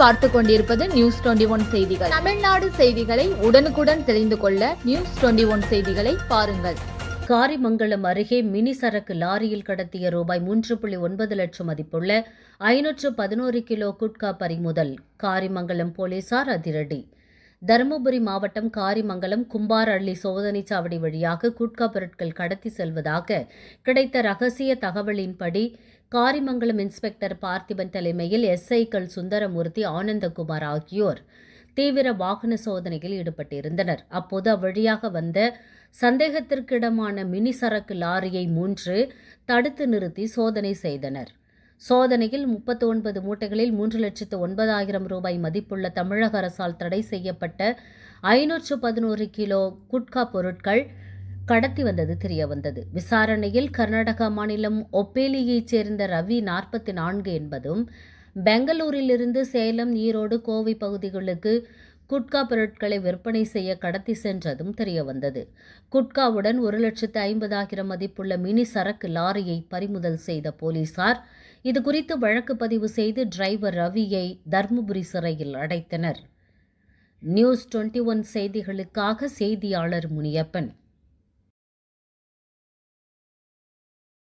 பார்த்து கொண்டிருப்பது news twenty one செய்திகள். தமிழ்நாடு செய்திகளை உடனுக்குடன் தெரிந்து கொள்ள நியூஸ் டுவெண்டி ஒன் செய்திகளை பாருங்கள். காரிமங்கலம் அருகே மினி சரக்கு லாரியில் கடத்திய ரூபாய் மூன்று புள்ளி ஒன்பது லட்சம் மதிப்புள்ள ஐநூற்று பதினோரு கிலோ குட்கா பறிமுதல். காரிமங்கலம் போலீசார் அதிரடி. தருமபுரி மாவட்டம் காரிமங்கலம் கும்பாரள்ளி சோதனைச் சாவடி வழியாக குட்கா பொருட்கள் கடத்தி செல்வதாக கிடைத்த ரகசிய தகவலின்படி காரிமங்கலம் இன்ஸ்பெக்டர் பார்த்திபன் தலைமையில் எஸ்ஐக்கள் சுந்தரமூர்த்தி ஆனந்தகுமார் ஆகியோர் தீவிர வாகன சோதனையில் ஈடுபட்டிருந்தனர். அப்போது அவ்வழியாக வந்த சந்தேகத்திற்கிடமான மினி சரக்கு லாரியை மூன்று தடுத்து நிறுத்தி சோதனை செய்தனர். சோதனையில் முப்பத்தி ஒன்பது மூட்டைகளில் மூன்று லட்சத்து ஒன்பதாயிரம் ரூபாய் மதிப்புள்ள தமிழக அரசால் தடை செய்யப்பட்ட ஐநூற்று பதினோரு கிலோ குட்கா பொருட்கள் கடத்தி வந்தது தெரியவந்தது விசாரணையில் கர்நாடகா மாநிலம் ஒப்பேலியைச் சேர்ந்த ரவி நாற்பத்தி நான்கு என்பதும் பெங்களூரிலிருந்து சேலம் ஈரோடு கோவை பகுதிகளுக்கு குட்கா பொருட்களை விற்பனை செய்ய கடத்தி சென்றதும் தெரியவந்தது. குட்காவுடன் ஒரு லட்சத்து ஐம்பதாயிரம் மதிப்புள்ள மினி சரக்கு லாரியை பறிமுதல் செய்த போலீசார் இதுகுறித்து வழக்கு பதிவு செய்து டிரைவர் ரவியை தர்மபுரி சிறையில் அடைத்தனர். நியூஸ் டுவெண்ட்டி ஒன் செய்திகளுக்காக செய்தியாளர் முனியப்பன்.